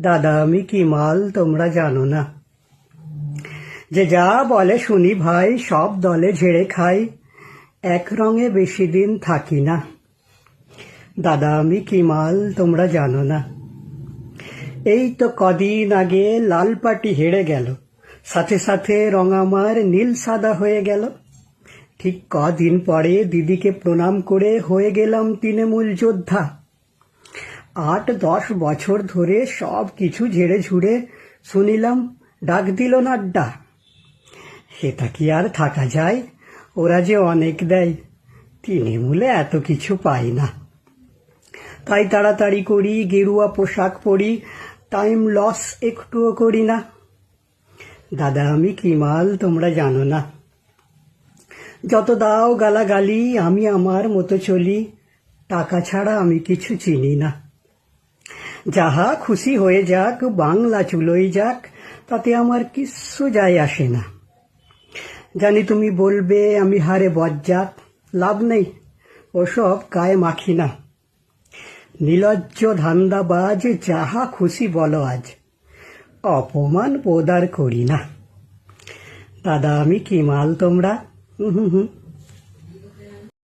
দাদা, আমি কি মাল তোমরা জানো না? যে যা বলে শুনি ভাই, সব দলে ঝেড়ে খাই, এক রঙে বেশি দিন থাকি না। দাদা, আমি কি মাল তোমরা জানো না? এই তো কদিন আগে লাল পাটি হেরে গেল, সাথে সাথে রং আমার নীল সাদা হয়ে গেল। ঠিক কদিন পরে দিদিকে প্রণাম করে হয়ে গেলাম তৃণমূল যোদ্ধা। আট, দশ বছর ধরে সব কিছু ঝেড়ে ঝুড়ে শুনিলাম, ডাক দিল নাড্ডা। সেটা কি আর থাকা যায়? ওরা যে অনেক দেয়, তৃণমূলে এত কিছু পাই না। তাই তাড়াতাড়ি করি, গেরুয়া পোশাক পরি টাইম লস একটুও করি না। দাদা, আমি কি মাল তোমরা জানো না। যত দাও গালাগালি, আমি আমার মতো চলি, টাকা ছাড়া আমি কিছু চিনি না। যাহা খুশি হয়ে যাক, বাংলা চুলোই যাক, তাতে আমার কিচ্ছু যায় আসে না। জানি তুমি বলবে, আমি হারে বজ্জাত, লাভ নেই, ওসব গায়ে মাখি না। নিলজ্জ ধান্দাবাজ, যাহা খুশি বলো আজ, অপমান পোদার করি না। দাদা, আমি কি মাল তোমরা? হুম হুম।